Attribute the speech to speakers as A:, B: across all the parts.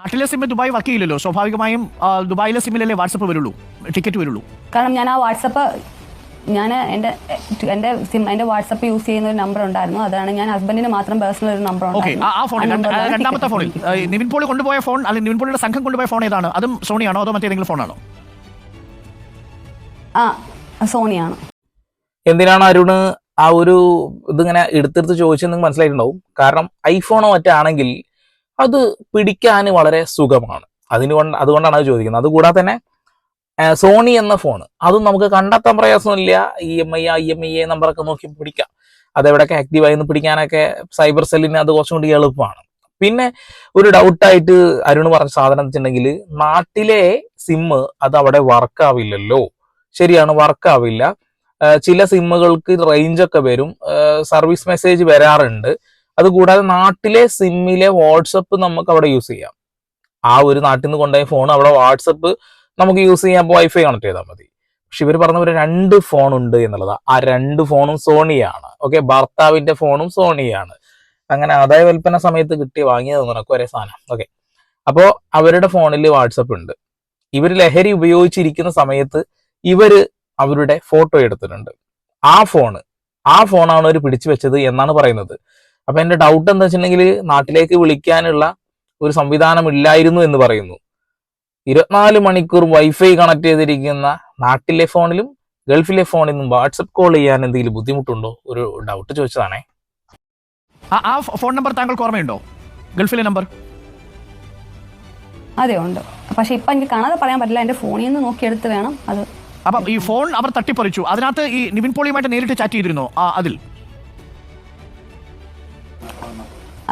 A: നാട്ടിലെ SIM Dubai work ചെയ്യില്ലല്ലോ. സ്വാഭാവികമായും ദുബായിലെ സിമ്മിലല്ലേ വാട്സപ്പ് വരുള്ളൂ. ടിക്കറ്റ് വരുള്ളൂ.
B: കാരണം ഞാൻ ആ വാട്സപ്പ് ഞാൻ എന്റെ എന്റെ സിം എന്റെ വാട്സപ്പ് യൂസ് ചെയ്യുന്ന ഒരു നമ്പർ ഉണ്ടായിരുന്നു. അതാണ് ഞാൻ ഹസ്ബൻഡിന് മാത്രം പേഴ്സണൽ ഒരു നമ്പർ
A: ഓക്കെ ആ ഫോണിൽ രണ്ടാമത്തെ ഫോണിൽ നിവിൻ പോളി കൊണ്ടുപോയ ഫോൺ അല്ലെങ്കിൽ നിവിൻ പോളിയുടെ സംഘം കൊണ്ടുപോയ ഫോൺ ഏതാണ്? അതും സോണിയാണോ? അതോ മറ്റേതെങ്കിലും ഫോണാണോ
B: ആ സോണിയാണ്.
C: എന്തിനാണ് അരുണ് ആ ഒരു ഇതിങ്ങനെ എടുത്തെടുത്ത് ചോദിച്ചെന്ന് മനസ്സിലായിട്ടുണ്ടാവും? കാരണം ഐഫോണോ മറ്റാണെങ്കിൽ അത് പിടിക്കാൻ വളരെ സുഖമാണ്. അതിനുകൊണ്ട് അതുകൊണ്ടാണ് അത് ചോദിക്കുന്നത്. അതുകൂടാതെ തന്നെ സോണി എന്ന ഫോൺ അതും നമുക്ക് കണ്ടെത്താൻ പ്രയാസമില്ല. ഇ എം ഐ ആ ഇ എം ഐ എ നമ്പറൊക്കെ നോക്കി പിടിക്കാം. അതെവിടെയൊക്കെ ആക്റ്റീവായി എന്ന് പിടിക്കാനൊക്കെ സൈബർ സെല്ലിന് അത് കുറച്ചും കൂടി എളുപ്പമാണ്. പിന്നെ ഒരു ഡൗട്ടായിട്ട് അരുണ് പറഞ്ഞ സാധനം വെച്ചിട്ടുണ്ടെങ്കിൽ നാട്ടിലെ സിമ്മ് അത് അവിടെ വർക്കാവില്ലല്ലോ ശരിയാണ് വർക്കാവില്ല ചില സിമ്മുകൾക്ക് റേഞ്ചൊക്കെ വരും. സർവീസ് മെസ്സേജ് വരാറുണ്ട്. അതുകൂടാതെ നാട്ടിലെ സിമ്മിലെ വാട്സപ്പ് നമുക്ക് അവിടെ യൂസ് ചെയ്യാം. ആ ഒരു നാട്ടിൽ നിന്ന് കൊണ്ടുപോയ ഫോൺ അവിടെ വാട്സപ്പ് നമുക്ക് യൂസ് ചെയ്യാൻ വൈഫൈ കണക്ട് ചെയ്താൽ മതി. പക്ഷെ ഇവർ പറഞ്ഞ ഒരു രണ്ട് ഫോൺ ഉണ്ട് എന്നുള്ളതാണ് ആ രണ്ട് ഫോണും സോണിയാണ്. ഓക്കെ? ഭർത്താവിന്റെ ഫോണും സോണിയാണ്. അങ്ങനെ ആദായ വിൽപ്പന സമയത്ത് കിട്ടി വാങ്ങിയത് നിനക്ക് ഒരേ സാധനം. ഓക്കെ? അപ്പോൾ അവരുടെ ഫോണിൽ വാട്സപ്പ് ഉണ്ട്. ഇവർ ലഹരി ഉപയോഗിച്ചിരിക്കുന്ന സമയത്ത് ഇവർ അവരുടെ ഫോട്ടോ എടുത്തിട്ടുണ്ട്. ആ ഫോണ് ആ ഫോണാണ് അവർ പിടിച്ചു വെച്ചത് എന്നാണ് പറയുന്നത്. അപ്പൊ എന്റെ ഡൗട്ട് എന്താ വെച്ചിട്ടുണ്ടെങ്കിൽ നാട്ടിലേക്ക് വിളിക്കാനുള്ള ഒരു സംവിധാനം ഇല്ലായിരുന്നു എന്ന് പറയുന്നു. ഇരുപത്തിനാല് മണിക്കൂർ വൈഫൈ കണക്ട് ചെയ്തിരിക്കുന്ന നാട്ടിലെ ഫോണിലും ഗൾഫിലെ ഫോണിൽ നിന്നും വാട്സപ്പ് കോൾ ചെയ്യാൻ എന്തെങ്കിലും ബുദ്ധിമുട്ടുണ്ടോ? ഒരു ഡൗട്ട് ചോദിച്ചതാണേ.
A: ആ ഫോൺ നമ്പർ താങ്കൾക്ക് ഓർമ്മയുണ്ടോ? ഗൾഫിലെ നമ്പർ
B: അതെ ഉണ്ട്. പക്ഷെ ഇപ്പൊ എനിക്ക് കാണാതെ പറയാൻ പറ്റില്ല. എന്റെ ഫോണിൽ നിന്ന് നോക്കിയെടുത്ത് വേണം അത്
A: അപ്പൊ ഈ ഫോൺ അവർ തട്ടിപ്പറിച്ചു. അതിനകത്ത് ഈ നിവിൻ പോളിയുമായിട്ട് നേരിട്ട് ചാറ്റ് ചെയ്തിരുന്നോ? ആ അതിൽ.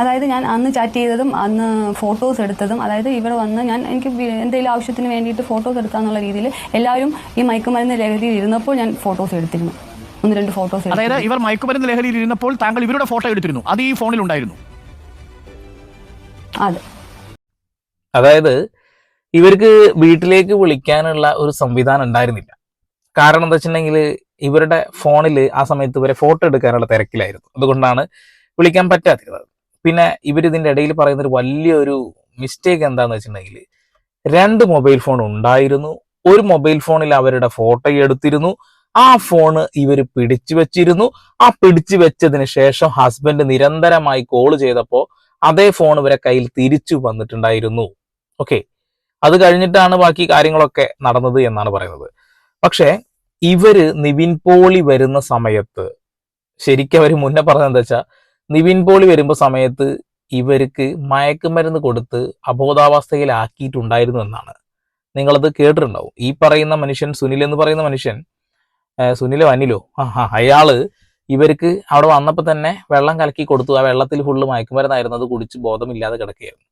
B: അതായത് ഞാൻ അന്ന് ചാറ്റ് ചെയ്തതും അന്ന് ഫോട്ടോസ് എടുത്തതും അതായത് ഇവർ വന്ന് ഞാൻ എനിക്ക് എന്തെങ്കിലും ആവശ്യത്തിന് വേണ്ടിയിട്ട് ഫോട്ടോസ് എടുക്കാന്നുള്ള രീതിയിൽ എല്ലാവരും ഈ മയക്കുമരുന്ന് ലഹരിയിൽ ഇരുന്നപ്പോൾ ഞാൻ ഫോട്ടോസ് എടുത്തിരുന്നു. ഒന്ന് രണ്ട് ഫോട്ടോസ്
A: അതായത് ഇവർ മയക്കുമരുന്ന് ലഹരിയിൽ ഇരുന്നപ്പോൾ താങ്കൾ ഇവരുടെ ഫോട്ടോ എടുത്തിരുന്നു. അത് ഈ ഫോണിൽ ഉണ്ടായിരുന്നു.
B: അതെ.
C: അതായത് ഇവർക്ക് വീട്ടിലേക്ക് വിളിക്കാനുള്ള ഒരു സംവിധാനം ഉണ്ടായിരുന്നില്ല. കാരണം എന്താ വെച്ചിട്ടുണ്ടെങ്കിൽ ഇവരുടെ ഫോണിൽ ആ സമയത്ത് ഇവരെ ഫോട്ടോ എടുക്കാനുള്ള തിരക്കിലായിരുന്നു. അതുകൊണ്ടാണ് വിളിക്കാൻ പറ്റാത്തത് പിന്നെ ഇവർ ഇതിന്റെ ഇടയിൽ പറയുന്ന ഒരു വലിയൊരു മിസ്റ്റേക്ക് എന്താന്ന് വെച്ചിട്ടുണ്ടെങ്കിൽ രണ്ട് മൊബൈൽ ഫോൺ ഉണ്ടായിരുന്നു. ഒരു മൊബൈൽ ഫോണിൽ അവരുടെ ഫോട്ടോ എടുത്തിരുന്നു. ആ ഫോണ് ഇവർ പിടിച്ചു വെച്ചിരുന്നു. ആ പിടിച്ചു വെച്ചതിന് ശേഷം ഹസ്ബൻഡ് നിരന്തരമായി കോൾ ചെയ്തപ്പോൾ അതേ ഫോൺ ഇവരെ കയ്യിൽ തിരിച്ചു വന്നിട്ടുണ്ടായിരുന്നു. ഓക്കെ അത് കഴിഞ്ഞിട്ടാണ് ബാക്കി കാര്യങ്ങളൊക്കെ നടന്നത് എന്നാണ് പറയുന്നത്. പക്ഷേ ഇവർ നിവിൻ പോളി വരുന്ന സമയത്ത് ശരിക്കും അവർ മുന്നേ പറഞ്ഞത് എന്താ വെച്ചാൽ നിവിൻ പോളി വരുമ്പോൾ സമയത്ത് ഇവർക്ക് മയക്കുമരുന്ന് കൊടുത്ത് അബോധാവസ്ഥയിലാക്കിയിട്ടുണ്ടായിരുന്നു എന്നാണ് നിങ്ങളത് കേട്ടിട്ടുണ്ടാവും. ഈ പറയുന്ന മനുഷ്യൻ സുനിൽ എന്ന് പറയുന്ന മനുഷ്യൻ സുനിലോ അനിലോ ആ അയാൾ ഇവർക്ക് അവിടെ വന്നപ്പോൾ തന്നെ വെള്ളം കലക്കി കൊടുത്തു. ആ വെള്ളത്തിൽ ഫുള്ള് മയക്കുമരുന്നായിരുന്നു അത് കുടിച്ച് ബോധമില്ലാതെ കിടക്കുകയായിരുന്നു.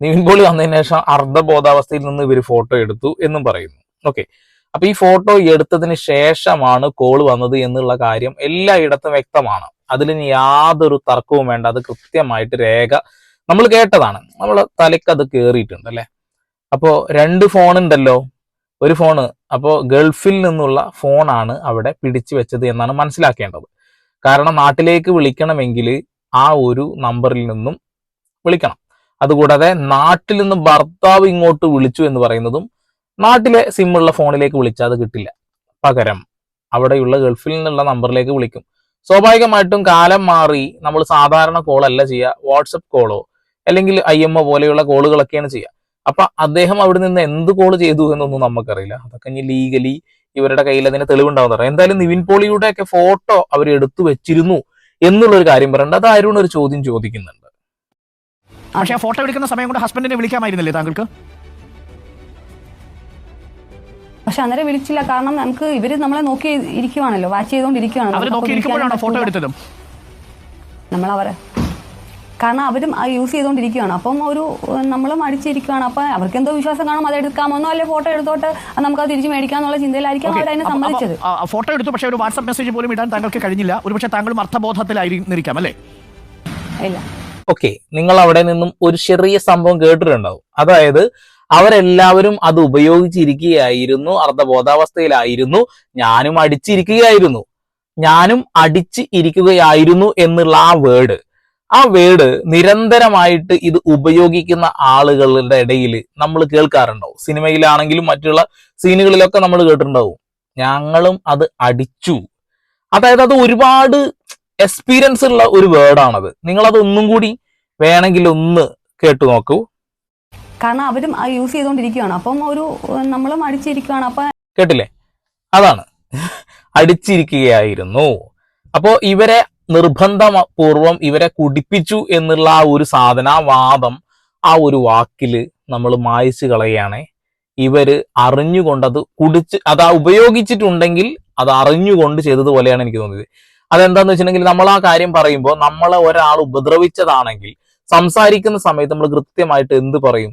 C: നിവിൻ പോളി വന്നതിന് ശേഷം അർദ്ധബോധാവസ്ഥയിൽ നിന്ന് ഇവർ ഫോട്ടോ എടുത്തു എന്നും പറയുന്നു. ഓക്കെ അപ്പൊ ഈ ഫോട്ടോ എടുത്തതിന് ശേഷമാണ് കോൾ വന്നത് എന്നുള്ള കാര്യം എല്ലായിടത്തും വ്യക്തമാണ്. അതിൽ ഇനി യാതൊരു തർക്കവും വേണ്ട അത് കൃത്യമായിട്ട് രേഖ നമ്മൾ കേട്ടതാണ്. നമ്മൾ തലയ്ക്ക് അത് കേറിയിട്ടുണ്ട് അല്ലെ? അപ്പോ രണ്ട് ഫോൺ ഉണ്ടല്ലോ. ഒരു ഫോണ് അപ്പോ ഗൾഫിൽ നിന്നുള്ള ഫോണാണ് അവിടെ പിടിച്ചു വെച്ചത് എന്നാണ് മനസ്സിലാക്കേണ്ടത്. കാരണം നാട്ടിലേക്ക് വിളിക്കണമെങ്കിൽ ആ ഒരു നമ്പറിൽ നിന്നും വിളിക്കണം. അതുകൂടാതെ നാട്ടിൽ നിന്ന് ഭർത്താവ് ഇങ്ങോട്ട് വിളിച്ചു എന്ന് പറയുന്നതും നാട്ടിലെ സിമ്മുള്ള ഫോണിലേക്ക് വിളിച്ചാൽ അത് കിട്ടില്ല. പകരം അവിടെയുള്ള ഗൾഫിൽ നിന്നുള്ള നമ്പറിലേക്ക് വിളിക്കും. സ്വാഭാവികമായിട്ടും കാലം മാറി നമ്മൾ സാധാരണ കോൾ അല്ല ചെയ്യുക വാട്സപ്പ് കോളോ അല്ലെങ്കിൽ ഐ എം ഒ പോലെയുള്ള കോളുകളൊക്കെയാണ് ചെയ്യുക അപ്പൊ അദ്ദേഹം അവിടെ നിന്ന് എന്ത് കോൾ ചെയ്തു എന്നൊന്നും നമുക്കറിയില്ല അതൊക്കെ ഇനി ലീഗലി ഇവരുടെ കയ്യിൽ അതിന് തെളിവുണ്ടാവുന്ന എന്തായാലും നിവിൻ പോളിയുടെ ഒക്കെ ഫോട്ടോ അവർ എടുത്തു വെച്ചിരുന്നു എന്നുള്ള ഒരു കാര്യം പറയുന്നുണ്ട് അത് ആരോടൊരു ഒരു ചോദ്യം ചോദിക്കുന്നുണ്ട്.
A: പക്ഷേ ഫോട്ടോ എടുക്കുന്ന സമയം കൊണ്ട് ഹസ്ബൻഡിനെ വിളിക്കാമായിരുന്നില്ലേ താങ്കൾക്ക്?
B: പക്ഷെ അന്നേരം വിളിച്ചില്ല. കാരണം നമുക്ക് ഇവർ നമ്മളെ നോക്കി ഇരിക്കുവാണല്ലോ. വാച്ച് ചെയ്തുകൊണ്ടിരിക്കുവാണല്ലോ.
A: ഫോട്ടോ എടുത്തതും?
B: നമ്മൾ അവരെ. കാരണം അവരും ആ യൂസ് ചെയ്തുകൊണ്ടിരിക്കുകയാണ് അപ്പം ഒരു നമ്മളും അടിച്ചിരിക്കുകയാണ് അപ്പം അവർക്ക് എന്തോ വിശ്വാസം കാണും. അത് എടുക്കാമെന്നോ അല്ലെ ഫോട്ടോ എടുത്തോട്ട്? നമുക്ക് അത് തിരിച്ചു മേടിക്കാന്നുള്ള ചിന്തയിലായിരിക്കും അവർ അതിനെ സമ്മതിച്ചത്.
A: ഫോട്ടോ എടുത്തു. പക്ഷേ ഒരു വാട്സ്ആപ്പ് മെസ്സേജ് പോലും ഇടാൻ താങ്കൾക്ക് കഴിഞ്ഞില്ല. ഒരുപക്ഷെ താങ്കളും അർത്ഥബോധത്തിലായിരിക്കും അല്ലേ?
B: ഇല്ല.
C: ഓക്കെ. നിങ്ങൾ അവിടെ നിന്നും ഒരു ചെറിയ സംഭവം കേട്ടിട്ടുണ്ടാവും. അതായത് അവരെല്ലാവരും അത് ഉപയോഗിച്ചിരിക്കുകയായിരുന്നു അർദ്ധബോധാവസ്ഥയിലായിരുന്നു. ഞാനും അടിച്ചിരിക്കുകയായിരുന്നു. ഞാനും അടിച്ച് ഇരിക്കുകയായിരുന്നു എന്നുള്ള ആ വേർഡ്. ആ വേർഡ് നിരന്തരമായിട്ട് ഇത് ഉപയോഗിക്കുന്ന ആളുകളുടെ ഇടയിൽ നമ്മൾ കേൾക്കാറുണ്ടാവും. സിനിമയിലാണെങ്കിലും മറ്റുള്ള സീനുകളിലൊക്കെ നമ്മൾ കേട്ടിട്ടുണ്ടാവും. ഞങ്ങളും അത് അടിച്ചു. അതായത് അത് ഒരുപാട് എക്സ്പീരിയൻസ് ഉള്ള ഒരു വേർഡാണത്. നിങ്ങളത് ഒന്നും കൂടി വേണമെങ്കിൽ ഒന്ന് കേട്ടു നോക്കൂ.
B: കാരണം അവരും യൂസ് ചെയ്തുകൊണ്ടിരിക്കുകയാണ്. അപ്പം ഒരു നമ്മളും അടിച്ചിരിക്കുകയാണ്. അപ്പം
C: കേട്ടില്ലേ? അതാണ്. അടിച്ചിരിക്കുകയായിരുന്നു. അപ്പോ ഇവരെ നിർബന്ധപൂർവം ഇവരെ കുടിപ്പിച്ചു എന്നുള്ള ആ ഒരു സാധന വാദം ആ ഒരു വാക്കിൽ നമ്മൾ മായച്ചു കളയാണ് ഇവർ അറിഞ്ഞുകൊണ്ടത് കുടിച്ച് അത് ആ ഉപയോഗിച്ചിട്ടുണ്ടെങ്കിൽ അത് അറിഞ്ഞുകൊണ്ട് ചെയ്തതുപോലെയാണ് എനിക്ക് തോന്നിയത്. അതെന്താന്ന് വെച്ചിട്ടുണ്ടെങ്കിൽ നമ്മൾ ആ കാര്യം പറയുമ്പോൾ നമ്മളെ ഒരാൾ ഉപദ്രവിച്ചതാണെങ്കിൽ സംസാരിക്കുന്ന സമയത്ത് നമ്മൾ കൃത്യമായിട്ട് എന്ത് പറയും?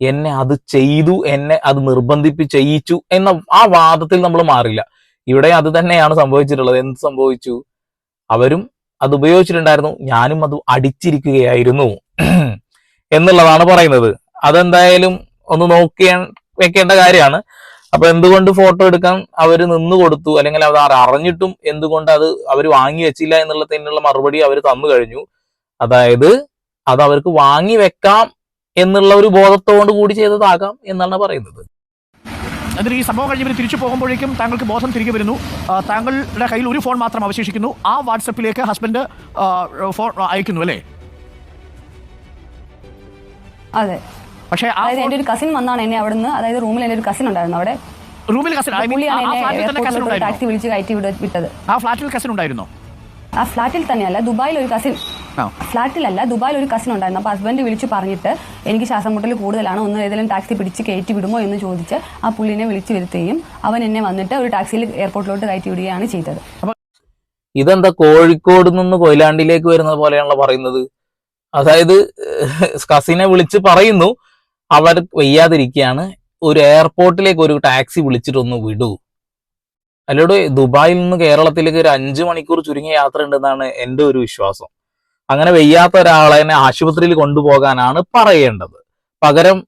C: എന്നെ അത് ചെയ്തു എന്നെ അത് നിർബന്ധിപ്പിച്ച് ചെയ്യിച്ചു എന്ന ആ വാദത്തിൽ നമ്മൾ മാറില്ല. ഇവിടെ അത് തന്നെയാണ് സംഭവിച്ചിട്ടുള്ളത്. എന്ത് സംഭവിച്ചു? അവരും അത് ഉപയോഗിച്ചിട്ടുണ്ടായിരുന്നു. ഞാനും അത് അടിച്ചിരിക്കുകയായിരുന്നു എന്നുള്ളതാണ് പറയുന്നത്. അതെന്തായാലും ഒന്ന് നോക്കിയ വെക്കേണ്ട കാര്യമാണ്. അപ്പൊ എന്തുകൊണ്ട് ഫോട്ടോ എടുക്കാൻ അവർ നിന്ന് കൊടുത്തു? അല്ലെങ്കിൽ അത് അറിഞ്ഞിട്ടും എന്തുകൊണ്ട് അത് അവർ വാങ്ങി വെച്ചില്ല എന്നുള്ളതിനുള്ള മറുപടി അവർ തന്നു കഴിഞ്ഞു. അതായത് അത് അവർക്ക് വാങ്ങി വെക്കാം എന്നുള്ള ഒരു ബോധത്തോടു കൂടി ചെയ്തതാകാം എന്നാണ് പറയുന്നത്.
A: എന്നിട്ട് ഈ സംഭവം കഴിഞ്ഞ് തിരിച്ചു പോകുമ്പോഴേക്കും താങ്കൾക്ക് ബോധം തിരികെ വരുന്നു. താങ്കളുടെ കയ്യിൽ ഒരു ഫോൺ മാത്രം അവശേഷിക്കുന്നു. ആ വാട്സപ്പിലേക്ക് ഹസ്ബൻഡ് ഫോൺ അയക്കുന്നു അല്ലേ?
B: അതെ.
A: പക്ഷേ
B: അതായത് എന്റെ ഒരു കസിൻ വന്നാണ് എന്നെ അവിടെ നിന്ന് അതായത് റൂമിൽ എന്റെ ഒരു കസിൻ ഉണ്ടായിരുന്നു അവിടെ.
A: റൂമിൽ കസിൻ
B: ടാക്സി വിളിച്ച് കയറ്റി വിട വിട്ടത്.
A: ആ ഫ്ലാറ്റിൽ കസിൻ ഉണ്ടായിരുന്നോ?
B: ആ ഫ്ലാറ്റിൽ തന്നെയല്ല ദുബായിൽ ഒരു കസിൻ ഫ്ലാറ്റിലല്ല ദുബായിൽ ഒരു കസിൻ ഉണ്ടായിരുന്നു. അപ്പോൾ ഹസ്ബൻഡ് വിളിച്ച് പറഞ്ഞിട്ട് എനിക്ക് ശ്വാസം മുട്ടൽ കൂടുതലാണ് ഒന്ന് ഏതെങ്കിലും ടാക്സി പിടിച്ച് കയറ്റി വിടുമോ? എന്ന് ചോദിച്ച് ആ പുള്ളിനെ വിളിച്ചു വരുത്തുകയും അവൻ എന്നെ വന്നിട്ട് ഒരു ടാക്സിയിൽ എയർപോർട്ടിലോട്ട് കയറ്റി വിടുകയാണ് ചെയ്തത്.
C: ഇതെന്താ കോഴിക്കോട് നിന്ന് കൊയിലാണ്ടിലേക്ക് വരുന്നത് പോലെയാണല്ലോ പറയുന്നത്? അതായത് കസിനെ വിളിച്ച് പറയുന്നു അവർ വയ്യാതിരിക്കുകയാണ് ഒരു എയർപോർട്ടിലേക്ക് ഒരു ടാക്സി വിളിച്ചിട്ടൊന്ന് വിടൂ. അല്ലോട് ദുബായിൽ നിന്ന് കേരളത്തിലേക്ക് ഒരു അഞ്ചു മണിക്കൂർ ചുരുങ്ങിയ യാത്ര ഉണ്ടെന്നാണ് എന്റെ ഒരു വിശ്വാസം. അങ്ങനെ വയ്യാത്ത ഒരാളെ ആശുപത്രിയിൽ കൊണ്ടുപോകാനാണ് പറയേണ്ടത്. പകരം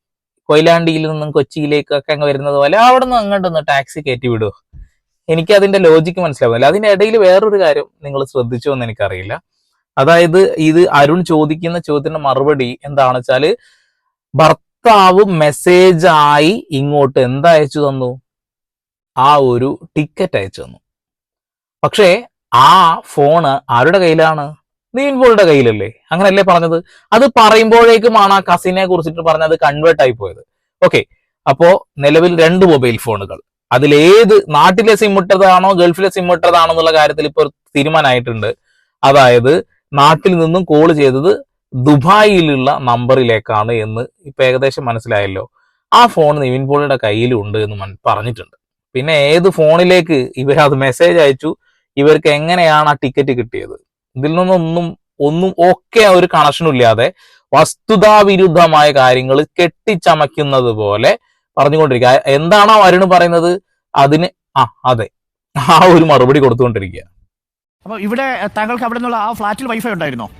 C: കൊയിലാണ്ടിയിൽ നിന്നും കൊച്ചിയിലേക്കൊക്കെ അങ്ങ് വരുന്നത് പോലെ അവിടെ നിന്ന് അങ്ങോട്ടൊന്ന് ടാക്സി കയറ്റി വിടുക എനിക്ക് അതിന്റെ ലോജിക്ക് മനസ്സിലാവില്ല അതിന്റെ ഇടയിൽ വേറൊരു കാര്യം നിങ്ങൾ ശ്രദ്ധിച്ചോ എന്ന് എനിക്കറിയില്ല. അതായത് ഇത് അരുൺ ചോദിക്കുന്ന ചോദ്യത്തിന്റെ മറുപടി എന്താണെന്ന് വെച്ചാൽ ഭർത്താവ് മെസ്സേജായി ഇങ്ങോട്ട് എന്തയച്ചു തന്നു? ആ ഒരു ടിക്കറ്റ് അയച്ചു തന്നു. പക്ഷേ ആ ഫോണ് ആരുടെ കയ്യിലാണ്? നീൻപോളുടെ കയ്യിലല്ലേ? അങ്ങനല്ലേ പറഞ്ഞത്? അത് പറയുമ്പോഴേക്കുമാണ് ആ കസിനെ കുറിച്ചിട്ട് പറഞ്ഞത് കൺവേർട്ട് ആയി പോയത്. ഓക്കെ അപ്പോ നിലവിൽ രണ്ട് മൊബൈൽ ഫോണുകൾ അതിലേത് നാട്ടിലെ സിം ഇട്ടതാണോ ഗൾഫിലെ സിം ഇട്ടതാണോ എന്നുള്ള കാര്യത്തിൽ ഇപ്പോൾ തീരുമാനമായിട്ടുണ്ട്. അതായത് നാട്ടിൽ നിന്നും കോൾ ചെയ്തത് ദുബായിലുള്ള നമ്പറിലേക്കാണ് എന്ന് ഇപ്പൊ ഏകദേശം മനസ്സിലായല്ലോ. ആ ഫോൺ നിവിൻ പോളിയുടെ കയ്യിലുണ്ട് എന്ന് പറഞ്ഞിട്ടുണ്ട്. പിന്നെ ഏത് ഫോണിലേക്ക് ഇവർ അത് മെസ്സേജ് അയച്ചു ഇവർക്ക് എങ്ങനെയാണ് ആ ടിക്കറ്റ് കിട്ടിയത്? ഇതിൽ നിന്നൊന്നും ഒന്നും ഒക്കെ ഒരു കണക്ഷനും ഇല്ലാതെ വസ്തുതാവിരുദ്ധമായ കാര്യങ്ങൾ കെട്ടിച്ചമയ്ക്കുന്നത് പോലെ പറഞ്ഞുകൊണ്ടിരിക്കുക. ആ- എന്താണോ അരുണ് പറയുന്നത്? അതിന് ആ അതെ. ആ ഒരു മറുപടി കൊടുത്തുകൊണ്ടിരിക്കുക.
A: അപ്പൊ ഇവിടെ താങ്കൾക്ക് അവിടെ നിന്നുള്ള ആ ഫ്ലാറ്റിൽ വൈഫൈ ഉണ്ടായിരുന്നോ?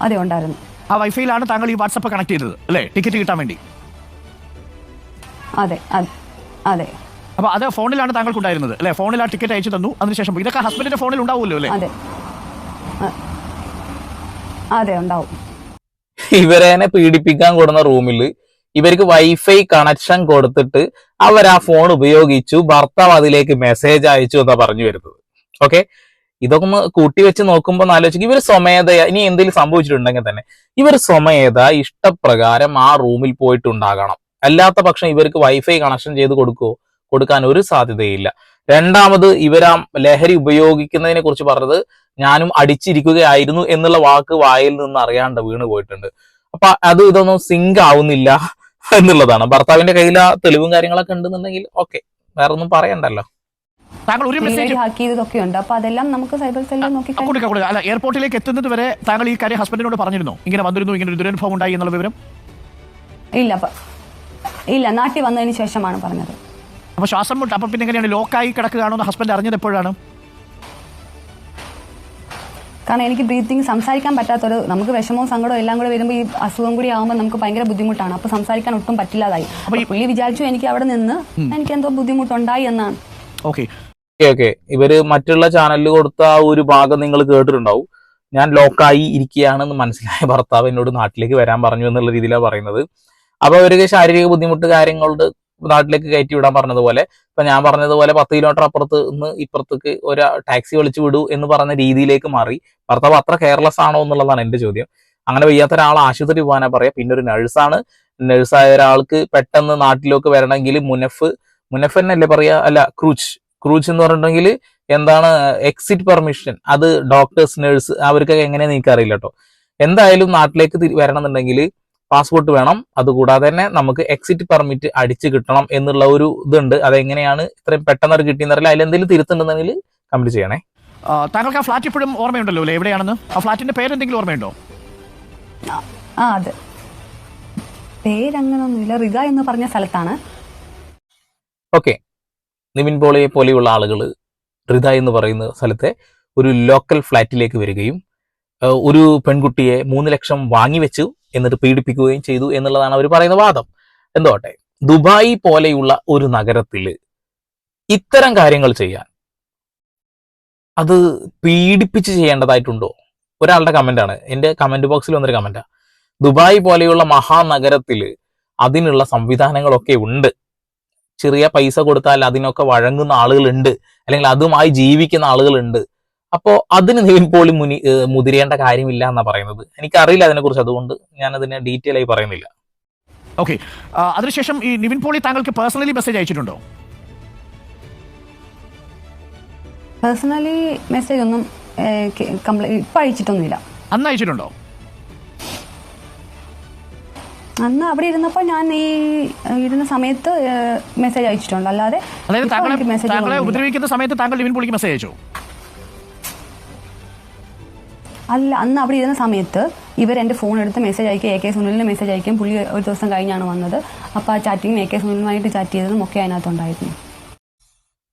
B: അതെ ഉണ്ടായിരുന്നു.
A: ആ വൈഫൈയിലാണ് താങ്കൾ ഈ വാട്സപ്പ് കണക്ട് ചെയ്തത് അല്ലേ? ടിക്കറ്റ് കിട്ടാൻ വേണ്ടി.
B: അതെ അതെ അപ്പൊ
A: അപ്പോൾ അത് ഫോണിലാണ് താങ്കൾക്ക് ഉണ്ടായിരുന്നത് അല്ലെ? ഫോണിൽ ആ ടിക്കറ്റ് അയച്ചു തന്നു. അതിനുശേഷം ഇതൊക്കെ ഹസ്ബൻഡിന്റെ ഫോണിൽ ഉണ്ടാവുമല്ലോ അല്ലേ?
B: അതെ. അതെ ഉണ്ടാവും.
C: ഇവരെന്നെ പീഡിപ്പിക്കാൻ കൊടുന്ന റൂമിൽ ഇവർക്ക് വൈഫൈ കണക്ഷൻ കൊടുത്തിട്ട് അവർ ആ ഫോൺ ഉപയോഗിച്ചു ഭർത്താവ് അതിലേക്ക് മെസ്സേജ് അയച്ചു എന്നാ പറഞ്ഞു വരുന്നത്. ഓക്കെ? ഇതൊക്കെ ഒന്ന് കൂട്ടിവെച്ച് നോക്കുമ്പോൾ ആലോചിക്കും. ഇവർ സ്വമേത ഇനി എന്തെങ്കിലും സംഭവിച്ചിട്ടുണ്ടെങ്കിൽ തന്നെ ഇവർ സ്വമേധ ഇഷ്ടപ്രകാരം ആ റൂമിൽ പോയിട്ടുണ്ടാകണം. അല്ലാത്ത പക്ഷം ഇവർക്ക് വൈഫൈ കണക്ഷൻ ചെയ്ത് കൊടുക്കുവോ കൊടുക്കാൻ ഒരു സാധ്യതയില്ല. രണ്ടാമത് ഇവരാ ലഹരി ഉപയോഗിക്കുന്നതിനെ കുറിച്ച് പറഞ്ഞത് ഞാനും അടിച്ചിരിക്കുകയായിരുന്നു എന്നുള്ള വാക്ക് വായിൽ നിന്ന് അറിയാണ്ട് വീണ് പോയിട്ടുണ്ട്. അപ്പൊ അത് ഇതൊന്നും സിങ്ക് ആവുന്നില്ല എന്നുള്ളതാണ്. ഭർത്താവിന്റെ കയ്യിൽ ആ തെളിവും കാര്യങ്ങളൊക്കെ ഉണ്ടെന്നുണ്ടെങ്കിൽ ഓക്കെ വേറെ ഒന്നും പറയണ്ടല്ലോ.
A: താങ്കൾ ഒരു മെസ്സേജ്
B: ഹാക്ക് ചെയ്തതൊക്കെ ഉണ്ട് അപ്പൊ അതെല്ലാം നമുക്ക് സൈബർ സെല്ലിൽ നോക്കി
A: അല്ല എയർപോർട്ടിലേക്ക് എത്തുന്നത് വരെ താങ്കൾ ഈ കാര്യം ഹസ്ബൻഡിനോട് പറഞ്ഞിരുന്നു? ഇങ്ങനെ വന്നിരുന്നു ഇങ്ങനെ ഒരു ദുരനുഭവം ഉണ്ടായി എന്നുള്ള വിവരം?
B: ഇല്ല ഇല്ല നാട്ടിൽ വന്നതിന് ശേഷമാണ് പറഞ്ഞത്.
A: അപ്പൊ ശ്വാസം മുട്ട് അപ്പൊ പിന്നെ എങ്ങനെയാണ്? ലോക്കായി കിടക്കുകയാണോ എന്ന് ഹസ്ബൻഡ് അറിഞ്ഞത് എപ്പോഴാണ്?
B: കാരണം എനിക്ക് ബ്രീത്തിങ് സംസാരിക്കാൻ പറ്റാത്തൊരു നമുക്ക് വിഷമവും സങ്കടവും എല്ലാം കൂടെ വരുമ്പോൾ ഈ അസുഖം കൂടി ആകുമ്പോൾ നമുക്ക് ഭയങ്കര ബുദ്ധിമുട്ടാണ്. അപ്പൊ സംസാരിക്കാൻ ഒട്ടും പറ്റില്ലാതായി.
A: അപ്പൊ ഈ-
B: പുള്ളി വിചാരിച്ചു എനിക്ക് അവിടെ നിന്ന് എനിക്ക് എന്തോ ബുദ്ധിമുട്ടുണ്ടായി എന്നാണ്.
A: ഓക്കെ.
C: Okay okay. ഇവർ മറ്റുള്ള ചാനലിൽ കൊടുത്ത ആ ഒരു ഭാഗം നിങ്ങൾ കേട്ടിട്ടുണ്ടാവും. ഞാൻ ലോക്കായി ഇരിക്കുകയാണെന്ന് മനസ്സിലായ ഭർത്താവ് എന്നോട് നാട്ടിലേക്ക് വരാൻ പറഞ്ഞു എന്നുള്ള രീതിയിലാണ് പറയുന്നത്. അപ്പൊ അവർക്ക് ശാരീരിക ബുദ്ധിമുട്ട് കാര്യങ്ങളുടെ നാട്ടിലേക്ക് കയറ്റി വിടാൻ പറഞ്ഞതുപോലെ. ഇപ്പൊ ഞാൻ പറഞ്ഞതുപോലെ പത്ത് കിലോമീറ്റർ അപ്പുറത്ത് നിന്ന് ഇപ്പുറത്തേക്ക് ഒരു ടാക്സി വിളിച്ചു വിടൂ എന്ന് പറഞ്ഞ രീതിയിലേക്ക് മാറി. ഭർത്താവ് അത്ര കെയർലെസ് ആണോ എന്നുള്ളതാണ് എന്റെ ചോദ്യം. അങ്ങനെ വയ്യാത്ത ഒരാൾ ആശുപത്രി പോകാനാ പറയാ. പിന്നെ ഒരു നഴ്സാണ് നഴ്സായ ഒരാൾക്ക് പെട്ടെന്ന് നാട്ടിലേക്ക് വരണമെങ്കിൽ മുനഫ് മുനഫ് എന്നല്ലേ പറയാ? അല്ല ക്രൂച്ച്. ക്രൂച്ച് എന്ന് പറഞ്ഞിട്ടുണ്ടെങ്കിൽ എന്താണ് എക്സിറ്റ് പെർമിഷൻ അത് ഡോക്ടേഴ്സ് നഴ്സ് അവർക്കൊക്കെ എങ്ങനെയാ നീക്കാറില്ല കേട്ടോ എന്തായാലും നാട്ടിലേക്ക് വരണമെന്നുണ്ടെങ്കിൽ പാസ്പോർട്ട് വേണം. അതുകൂടാതെ തന്നെ നമുക്ക് എക്സിറ്റ് പെർമിറ്റ് അടിച്ച് കിട്ടണം എന്നുള്ള ഒരു ഇതുണ്ട്. അതെങ്ങനെയാണ് ഇത്രയും പെട്ടെന്ന് അവർ കിട്ടിയെന്നറിയില്ല അതിലെന്തെങ്കിലും തിരുത്തുണ്ടെന്നുണ്ടെങ്കിൽ കംപ്ലീറ്റ് ചെയ്യണേ.
A: താങ്കൾക്ക് ആ ഫ്ലാറ്റ് ഇപ്പോഴും ഓർമ്മയുണ്ടല്ലോ അല്ലേ? എവിടെയാണെന്ന്? ആ ഫ്ലാറ്റിന്റെ പേരെന്തെങ്കിലും ഓർമ്മയുണ്ടോ?
B: ആ അതെ പേരങ്ങനൊന്നുമില്ല റിഗ എന്ന് പറഞ്ഞ സ്ഥലത്താണ്.
C: ഓക്കെ നിവിൻ പോളിയെ പോലെയുള്ള ആളുകൾ റിത എന്ന് പറയുന്ന സ്ഥലത്തെ ഒരു ലോക്കൽ ഫ്ലാറ്റിലേക്ക് വരികയും ഒരു പെൺകുട്ടിയെ മൂന്ന് ലക്ഷം വാങ്ങിവെച്ചു എന്നിട്ട് പീഡിപ്പിക്കുകയും ചെയ്തു എന്നുള്ളതാണ് അവർ പറയുന്ന വാദം. എന്തോട്ടെ ദുബായ് പോലെയുള്ള ഒരു നഗരത്തിൽ ഇത്തരം കാര്യങ്ങൾ ചെയ്യാൻ അത് പീഡിപ്പിച്ച് ചെയ്യേണ്ടതായിട്ടുണ്ടോ? ഒരാളുടെ കമന്റാണ് എന്റെ കമന്റ് ബോക്സിൽ വന്നൊരു കമന്റാ ദുബായ് പോലെയുള്ള മഹാനഗരത്തിൽ അതിനുള്ള സംവിധാനങ്ങളൊക്കെ ഉണ്ട്. ചെറിയ പൈസ കൊടുത്താൽ അതിനൊക്കെ വഴങ്ങുന്ന ആളുകളുണ്ട്. അല്ലെങ്കിൽ അതുമായി ജീവിക്കുന്ന ആളുകളുണ്ട്. അപ്പോ അതിന് നിവിൻ പോളി മുനി മുതിരേണ്ട കാര്യമില്ല എന്നാ പറയുന്നത്. എനിക്കറിയില്ല അതിനെക്കുറിച്ച്. അതുകൊണ്ട് ഞാൻ അതിനെ ഡീറ്റെയിൽ ആയി പറയുന്നില്ല.
A: ഓക്കെ അതിനുശേഷം ഈ നിവിൻ പോളി താങ്കൾക്ക് പേഴ്സണലി മെസ്സേജ് അയച്ചിട്ടുണ്ടോ?
B: പേഴ്സണലി മെസ്സേജ് ഒന്നും ഇപ്പൊ അയച്ചിട്ടൊന്നുമില്ല.
A: അന്ന് അയച്ചിട്ടുണ്ടോ?
B: അന്ന് അവിടെ ഇരുന്നപ്പോൾ ഞാൻ ഈ ഇരുന്ന സമയത്ത് മെസ്സേജ് അയച്ചിട്ടുണ്ട്. അല്ലാതെ
A: അതായത് താങ്കളെ താങ്കളെ
B: ഒന്നുമില്ല.
A: ഉപദ്രവിക്കുന്ന സമയത്ത് താങ്കൾ നിവിൻ പോളിക്ക് മെസ്സേജ് അയച്ചോ?
B: അല്ല അന്ന് അവിടെ ഇരുന്ന സമയത്ത് ഇവർ എന്റെ ഫോൺ എടുത്ത് മെസ്സേജ് അയക്കും എ കെ സുനിലിന് മെസ്സേജ് അയക്കും പുള്ളി ഒരു ദിവസം കഴിഞ്ഞാണ് വന്നത്. അപ്പോൾ ആ ചാറ്റിങ്ങും എ കെ സുനിലുമായിട്ട് ചാറ്റ് ചെയ്തതും ഒക്കെ അതിനകത്തുണ്ടായിരുന്നു.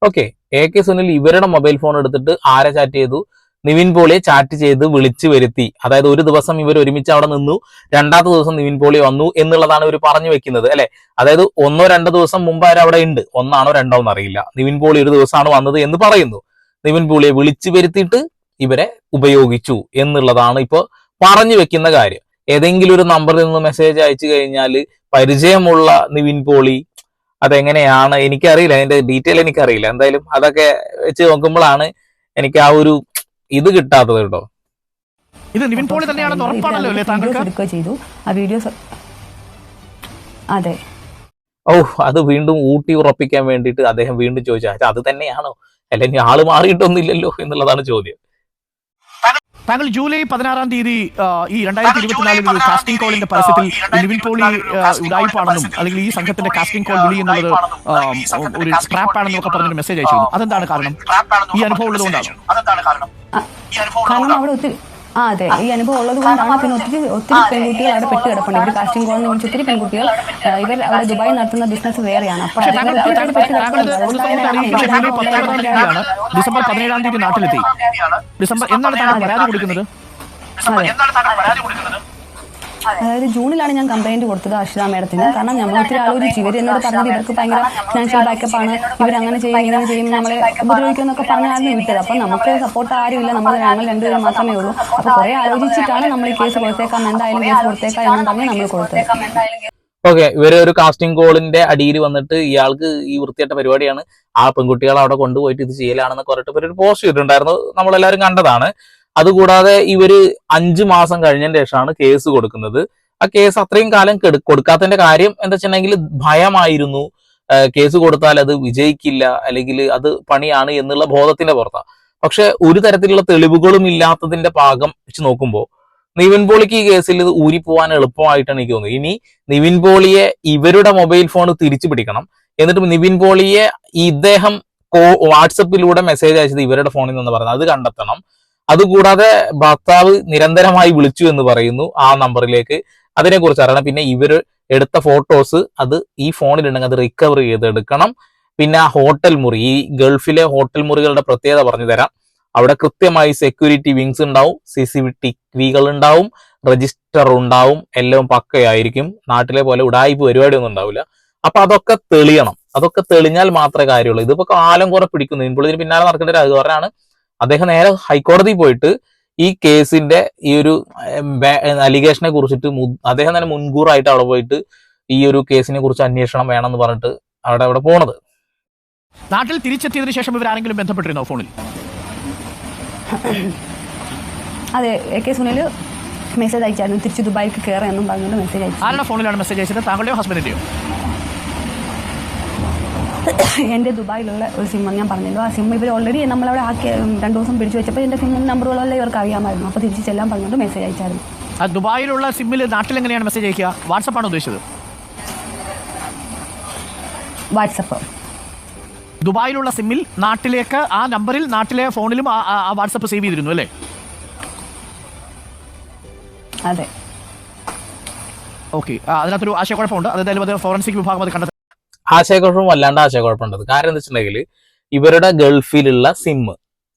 C: ഓക്കെ എ കെ സുനിൽ ഇവരുടെ മൊബൈൽ ഫോൺ എടുത്തിട്ട് ആരെ ചാറ്റ് ചെയ്തു? നിവിൻ പോളിയെ ചാറ്റ് ചെയ്ത് വിളിച്ചു വരുത്തി. അതായത് ഒരു ദിവസം ഇവർ ഒരുമിച്ച് അവിടെ നിന്നു രണ്ടാമത്തെ ദിവസം നിവിൻ പോളി വന്നു എന്നുള്ളതാണ് ഇവർ പറഞ്ഞു വെക്കുന്നത് അല്ലെ? അതായത് ഒന്നോ രണ്ടോ ദിവസം മുമ്പ് അവർ അവിടെ ഉണ്ട്? ഒന്നാണോ രണ്ടോ എന്നറിയില്ല. നിവിൻ പോളി ഒരു ദിവസമാണ് വന്നത് എന്ന് പറയുന്നു. നിവിൻ പോളിയെ വിളിച്ചു വരുത്തിയിട്ട് ഇവരെ ഉപയോഗിച്ചു എന്നുള്ളതാണ് ഇപ്പോൾ പറഞ്ഞു വെക്കുന്ന കാര്യം. ഏതെങ്കിലും ഒരു നമ്പറിൽ നിന്ന് മെസ്സേജ് അയച്ചു കഴിഞ്ഞാൽ പരിചയമുള്ള നിവിൻ പോളി അതെങ്ങനെയാണ്? എനിക്കറിയില്ല. അതിന്റെ ഡീറ്റെയിൽ എനിക്കറിയില്ല. എന്തായാലും അതൊക്കെ വെച്ച് നോക്കുമ്പോഴാണ് എനിക്ക് ആ ഒരു ഇത് കിട്ടാത്തത് കേട്ടോ.
A: ഇത് നിവിൻ പോളി തന്നെയാണെന്ന് ഉറപ്പാണല്ലോ അല്ലേ താങ്കൾക്ക്?
B: ചെയ്തു. ആ വീഡിയോസ് അതെ.
C: ഓ അത് വീണ്ടും ഊട്ടി ഉറപ്പിക്കാൻ വേണ്ടിയിട്ട് അദ്ദേഹം വീണ്ടും ചോദിച്ചു. അത് തന്നെയാണോ? അല്ലെങ്കിൽ ആൾ മാറിയിട്ടൊന്നുമില്ലല്ലോ എന്നുള്ളതാണ് ചോദ്യം.
A: താങ്കൾ ജൂലൈ പതിനാറാം തീയതി ഈ രണ്ടായിരത്തി ഇരുപത്തിനാലിൽ ഒരു കാസ്റ്റിംഗ് കോളിന്റെ പരസ്യത്തിൽ ലിവിൻ പോളി ഉണ്ടായിപ്പാണെന്നും അല്ലെങ്കിൽ ഈ സംഘത്തിന്റെ കാസ്റ്റിംഗ് കോൾ വിളി എന്നുള്ളത് ഒരു സ്ക്രാപ്പ് ആണെന്നും ഒക്കെ പറഞ്ഞൊരു മെസ്സേജ് അയച്ചിരുന്നു. അതെന്താണ് കാരണം? ഈ അനുഭവം ഉള്ളതുകൊണ്ടാണ്.
B: കാരണം അവിടെ ഒത്തിരി ആ അതെ. ഈ അനുഭവം ഉള്ളത് കൊണ്ടാണ് പിന്നെ ഒത്തിരി ഒത്തിരി പെൺകുട്ടികൾ അവിടെ പെട്ട് കിടപ്പുണ്ട്. ഇവർ കാസ്റ്റിംഗ് കോളിന് വിളിച്ച് ഒത്തിരി പെൺകുട്ടികൾ ഇവർ അവിടെ ദുബായി നടത്തുന്ന ബിസിനസ് വേറെയാണ്. അപ്പോൾ
A: താങ്കൾ താങ്കൾ താങ്കൾ ഡിസംബർ പതിനേഴാം തീയതി നാട്ടിലെത്തി. ഡിസംബർ എന്നാണ് താങ്കൾ പരാതി കൊടുക്കുന്നത്?
B: അതായത് ജൂണിലാണ് ഞാൻ കംപ്ലൈന്റ് കൊടുത്തത് അർഷിത മേഡത്തിന്. കാരണം നമ്മൾ ഒത്തിരി ആലോചിച്ചു ഇവർ എന്നോട് പറഞ്ഞത് ഇവർക്ക് ഭയങ്കര ഫിനാൻഷ്യൽ ബാക്കപ്പ് ആണ്. ഇവർ അങ്ങനെ ചെയ്യും ഇങ്ങനെ ചെയ്യും നമ്മളെ ഉപദ്രവിക്കുമെന്നൊക്കെ പറഞ്ഞായിരുന്നു വിട്ടത്. അപ്പം നമുക്ക് സപ്പോർട്ട് ആരുമില്ല നമ്മൾ ഞങ്ങൾ രണ്ടുപേരും മാത്രമേ ഉള്ളൂ. അപ്പോൾ കുറേ ആലോചിച്ചിട്ടാണ് നമ്മൾ ഈ കേസ് കൊടുത്തേക്കാം. എന്തായാലും കേസ് കൊടുത്തേക്കാം എന്ന് പറഞ്ഞ് നമ്മൾ കൊടുത്തേക്കാം
C: ഓക്കെ ഇവർ ഒരു കാസ്റ്റിംഗ് കോളിന്റെ അടിയിൽ വന്നിട്ട് ഇയാൾക്ക് ഈ വൃത്തിയായിട്ട പരിപാടിയാണ് ആ പെൺകുട്ടികളെ അവിടെ കൊണ്ടുപോയിട്ട് ഇത് ചെയ്യലാണെന്ന് പറഞ്ഞിട്ട് ഇവർ ഒരു പോസ്റ്റ് ചെയ്തിട്ടുണ്ടായിരുന്നു. നമ്മളെല്ലാവരും കണ്ടതാണ്. അതുകൂടാതെ ഇവർ അഞ്ചു മാസം കഴിഞ്ഞതിന് ശേഷമാണ് കേസ് കൊടുക്കുന്നത്. ആ കേസ് അത്രയും കാലം കെടു- കൊടുക്കാത്തതിന്റെ കാര്യം എന്താ വെച്ചിട്ടുണ്ടെങ്കിൽ ഭയമായിരുന്നു. കേസ് കൊടുത്താൽ അത് വിജയിക്കില്ല അല്ലെങ്കിൽ അത് പണിയാണ് എന്നുള്ള ബോധത്തിന്റെ പുറത്താണ് പക്ഷെ ഒരു തരത്തിലുള്ള തെളിവുകളും ഇല്ലാത്തതിന്റെ ഭാഗം വെച്ച് നോക്കുമ്പോൾ നിവിൻ പോളിക്ക് ഈ കേസിൽ ഇത് ഊരിപ്പോവാൻ എളുപ്പമായിട്ടാണ് എനിക്ക് തോന്നുന്നത്. ഇനി നിവിൻ പോളിയെ ഇവരുടെ മൊബൈൽ ഫോൺ തിരിച്ചു പിടിക്കണം. എന്നിട്ട് നിവിൻ പോളിയെ ഇദ്ദേഹം വാട്സപ്പിലൂടെ മെസ്സേജ് അയച്ചത് ഇവരുടെ ഫോണിൽ നിന്ന് പറഞ്ഞത്. അത് കണ്ടെത്തണം. അതുകൂടാതെ ഭർത്താവ് നിരന്തരമായി വിളിച്ചു എന്ന് പറയുന്നു ആ നമ്പറിലേക്ക്. അതിനെക്കുറിച്ച് അറിയണം. പിന്നെ ഇവർ എടുത്ത ഫോട്ടോസ് അത് ഈ ഫോണിലുണ്ടെങ്കിൽ അത് റിക്കവർ ചെയ്തെടുക്കണം. പിന്നെ ആ ഹോട്ടൽ മുറി ഈ ഗൾഫിലെ ഹോട്ടൽ മുറികളുടെ പ്രത്യേകത പറഞ്ഞു തരാം. അവിടെ കൃത്യമായി സെക്യൂരിറ്റി വിങ്സ് ഉണ്ടാവും സി സി ടി വികൾ ഉണ്ടാവും രജിസ്റ്റർ ഉണ്ടാവും എല്ലാം പക്കയായിരിക്കും. നാട്ടിലെ പോലെ ഉടായ്പ പരിപാടിയൊന്നും ഉണ്ടാവില്ല. അപ്പൊ അതൊക്കെ തെളിയണം. അതൊക്കെ തെളിഞ്ഞാൽ മാത്രമേ കാര്യമുള്ളൂ. ഇതിപ്പോ കാലം കുറെ പിടിക്കുന്നു. ഇപ്പോൾ പിന്നാലെ നടക്കേണ്ട ഒരു അതുകാരനാണ് അദ്ദേഹം നേരെ ഹൈക്കോടതി പോയിട്ട് ഈ കേസിന്റെ ഈ ഒരു അലിഗേഷനെ കുറിച്ചിട്ട് അദ്ദേഹം തന്നെ മുൻകൂറായിട്ട് അവിടെ പോയിട്ട് ഈ ഒരു കേസിനെ കുറിച്ച് അന്വേഷണം എന്ന് പറഞ്ഞിട്ട് അവിടെ അവിടെ പോണത്.
A: നാട്ടിൽ തിരിച്ചെത്തിയതിനു ശേഷം ഇവർ ആരെങ്കിലും ബന്ധപ്പെട്ടിരുന്നോ ഫോണിൽ?
B: അതെ എ കെ സുനിൽ മെസ്സേജ് അയച്ചായിരുന്നു. തിരിച്ച് ദുബായിക്ക് കയറാമെന്നും പറഞ്ഞുകൊണ്ട് മെസ്സേജ് അയച്ചു.
A: ആരുടെ ഫോണിലാണ് മെസ്സേജ് അയച്ചത്? താങ്കളുടെയോ ഹസ്ബൻഡിന്റെയോ
B: എന്റെ ദുബായിലുള്ള ഒരു സിം ഞാൻ പറഞ്ഞല്ലോ. ആ സിമ്മ ഇവർ ഓൾറെഡി നമ്മളവിടെ ആക്കി രണ്ട് ദിവസം പിടിച്ചു വെച്ചപ്പോൾ എന്റെ സിമ്മും നമ്പറുകളെല്ലാം ഇവർക്ക് അറിയാമായിരുന്നു. അപ്പോൾ തിരിച്ച് ചെല്ലാൻ പറഞ്ഞുകൊണ്ട് മെസ്സേജ് അയച്ചായിരുന്നു.
A: ആ ദുബായിലുള്ള സിമ്മിൽ നാട്ടിൽ എങ്ങനെയാണ് മെസ്സേജ് അയക്കുക വാട്സപ്പാണ് ഉദ്ദേശിച്ചത്?
B: വാട്സപ്പ്.
A: ദുബായിലുള്ള സിമ്മിൽ നാട്ടിലേക്ക് ആ നമ്പറിൽ നാട്ടിലെ ഫോണിലും ആ- വാട്സപ്പ് സേവ് ചെയ്തിരുന്നു അല്ലേ?
B: അതെ.
A: ഓക്കെ. അതിനകത്തൊരു ആശയക്കുഴപ്പമുണ്ട്. അത് എന്തായാലും അത് ഫോറൻസിക് വിഭാഗം അത് കണ്ടെത്തി
C: ആശയക്കുഴപ്പം വല്ലാണ്ട് ആശയക്കുഴപ്പമുണ്ടത് കാരണം എന്താ വെച്ചിട്ടുണ്ടെങ്കിൽ ഇവരുടെ ഗൾഫിലുള്ള സിം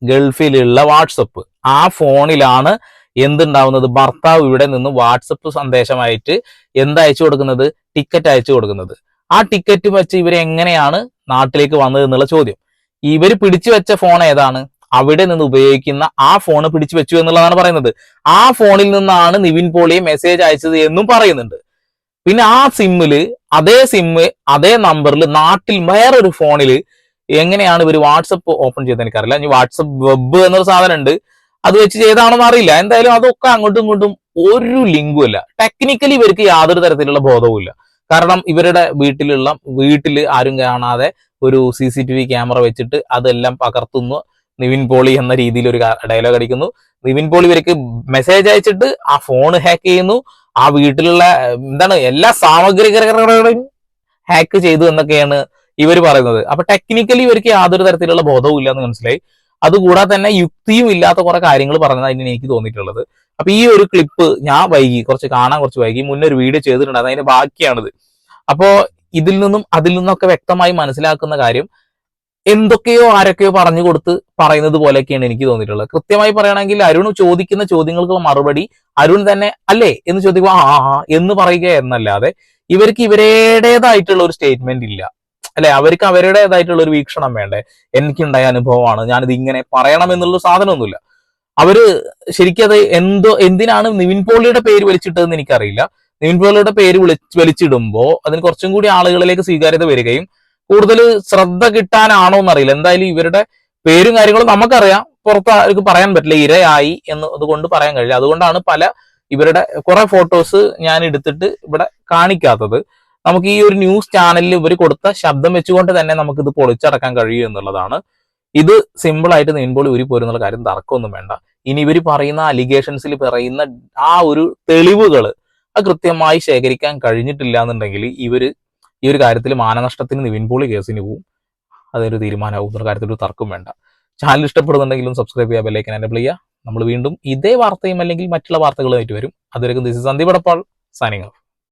C: ഗൾഫിലുള്ള വാട്സപ്പ് ആ ഫോണിലാണ് എന്തുണ്ടാവുന്നത്? ഭർത്താവ് ഇവിടെ നിന്ന് വാട്സപ്പ് സന്ദേശമായിട്ട് എന്ത് അയച്ചു കൊടുക്കുന്നത്? ടിക്കറ്റ് അയച്ചു കൊടുക്കുന്നത്. ആ ടിക്കറ്റ് വെച്ച് ഇവർ എങ്ങനെയാണ് നാട്ടിലേക്ക് വന്നത് എന്നുള്ള ചോദ്യം. ഇവർ പിടിച്ചു വെച്ച ഫോൺ ഏതാണ്? അവിടെ നിന്ന് ഉപയോഗിക്കുന്ന ആ ഫോൺ പിടിച്ചു വെച്ചു എന്നുള്ളതാണ് പറയുന്നത്. ആ ഫോണിൽ നിന്നാണ് നിവിൻ പോളിയെ മെസ്സേജ് അയച്ചത് എന്നും പറയുന്നുണ്ട്. പിന്നെ ആ സിമ്മിൽ അതേ സിമ്മ് അതേ നമ്പറിൽ നാട്ടിൽ വേറൊരു ഫോണിൽ എങ്ങനെയാണ് ഇവർ വാട്സപ്പ് ഓപ്പൺ ചെയ്തത് എനിക്കറിയില്ല. ഇനി വാട്സപ്പ് വെബ് എന്നൊരു സാധനം ഉണ്ട് അത് വെച്ച് ചെയ്താണെന്ന് അറിയില്ല. എന്തായാലും അതൊക്കെ അങ്ങോട്ടും ഇങ്ങോട്ടും ഒരു ലിങ്കും ഇല്ല. ടെക്നിക്കലി ഇവർക്ക് യാതൊരു തരത്തിലുള്ള ബോധവും കാരണം ഇവരുടെ വീട്ടിലുള്ള വീട്ടിൽ ആരും കാണാതെ ഒരു C C T V camera വെച്ചിട്ട് അതെല്ലാം പകർത്തുന്നു. നിവിൻ പോളി എന്ന രീതിയിൽ ഒരു ഡയലോഗ് അടിക്കുന്നു. നിവിൻ പോളി ഇവർക്ക് മെസ്സേജ് അയച്ചിട്ട് ആ ഫോൺ ഹാക്ക് ചെയ്യുന്നു. ആ വീട്ടിലുള്ള എന്താണ് എല്ലാ സാമഗ്രികളും ഹാക്ക് ചെയ്തു എന്നൊക്കെയാണ് ഇവർ പറയുന്നത്. അപ്പൊ ടെക്നിക്കലി ഇവർക്ക് യാതൊരു തരത്തിലുള്ള ബോധവും ഇല്ല എന്ന് മനസ്സിലായി. അതുകൂടാതെ തന്നെ യുക്തിയും ഇല്ലാത്ത കുറെ കാര്യങ്ങൾ പറഞ്ഞതാണ് എനിക്ക് തോന്നിയിട്ടുള്ളത്. അപ്പൊ ഈ ഒരു ക്ലിപ്പ് ഞാൻ വൈകി കുറച്ച് കാണാൻ കുറച്ച് വൈകി മുന്നേ ഒരു വീഡിയോ ചെയ്തിട്ടുണ്ട് അതിന്റെ ബാക്കിയാണിത്. അപ്പോ ഇതിൽ നിന്നും അതിൽ നിന്നൊക്കെ വ്യക്തമായി മനസ്സിലാക്കുന്ന കാര്യം എന്തൊക്കെയോ ആരൊക്കെയോ പറഞ്ഞു കൊടുത്ത് പറയുന്നത് പോലെയൊക്കെയാണ് എനിക്ക് തോന്നിയിട്ടുള്ളത്. കൃത്യമായി പറയുകയാണെങ്കിൽ അരുൺ ചോദിക്കുന്ന ചോദ്യങ്ങൾക്കുള്ള മറുപടി അരുൺ തന്നെ അല്ലേ എന്ന് ചോദിക്കുമ്പോൾ ആ ആ, എന്ന് പറയുക എന്നല്ലാതെ ഇവർക്ക് ഇവരുടേതായിട്ടുള്ള ഒരു സ്റ്റേറ്റ്മെന്റ് ഇല്ല. അല്ലെ? അവർക്ക് അവരുടേതായിട്ടുള്ള ഒരു വീക്ഷണം വേണ്ടേ? എനിക്കുണ്ടായ അനുഭവമാണ്. ഞാനിത് ഇങ്ങനെ പറയണം എന്നുള്ള സാധനമൊന്നുമില്ല. അവർ ശരിക്കും അത് എന്തോ എന്തിനാണ് നിവിൻ പോളിയുടെ പേര് വലിച്ചിട്ടതെന്ന് എനിക്കറിയില്ല. നിവിൻ പോളിയുടെ പേര് വിളി വലിച്ചിടുമ്പോ അതിന് കുറച്ചും കൂടി ആളുകളിലേക്ക് സ്വീകാര്യത വരികയും കൂടുതൽ ശ്രദ്ധ കിട്ടാനാണോ എന്നറിയില്ല. എന്തായാലും ഇവരുടെ പേരും കാര്യങ്ങളും നമുക്കറിയാം. പുറത്ത് ആർക്ക് പറയാൻ പറ്റില്ല. ഇരയായി എന്ന് അതുകൊണ്ട് പറയാൻ കഴിയില്ല. അതുകൊണ്ടാണ് പല ഇവരുടെ കുറെ ഫോട്ടോസ് ഞാൻ എടുത്തിട്ട് ഇവിടെ കാണിക്കാത്തത്. നമുക്ക് ഈ ഒരു ന്യൂസ് ചാനലിൽ ഇവർ കൊടുത്ത ശബ്ദം വെച്ചുകൊണ്ട് തന്നെ നമുക്ക് ഇത് പൊളിച്ചടക്കാൻ കഴിയും എന്നുള്ളതാണ്. ഇത് സിമ്പിൾ ആയിട്ട് ഉരി ഊരി പോരുന്നുള്ള കാര്യം തർക്കമൊന്നും വേണ്ട. ഇനി ഇവർ പറയുന്ന അലിഗേഷൻസിൽ പറയുന്ന ആ ഒരു തെളിവുകൾ അത് കൃത്യമായി ശേഖരിക്കാൻ കഴിഞ്ഞിട്ടില്ല എന്നുണ്ടെങ്കിൽ ഇവർ ഈ ഒരു കാര്യത്തിൽ മാനനഷ്ടത്തിന് നിവിൻ പോളി കേസിന് പോവും. അതൊരു തീരുമാനമാവും. എന്നുള്ള കാര്യത്തിൽ ഒരു തർക്കം വേണ്ട. ചാനൽ ഇഷ്ടപ്പെടുന്നുണ്ടെങ്കിലും സബ്സ്ക്രൈബ് ചെയ്യുക ബെല്ലൈക്കൻ എനേബിൾ ചെയ്യുക. നമ്മൾ വീണ്ടും ഇതേ വാർത്തയും അല്ലെങ്കിൽ മറ്റുള്ള വാർത്തകളുമായിട്ട് വരും. അതുവരെയും this Sandeep Adappal signing off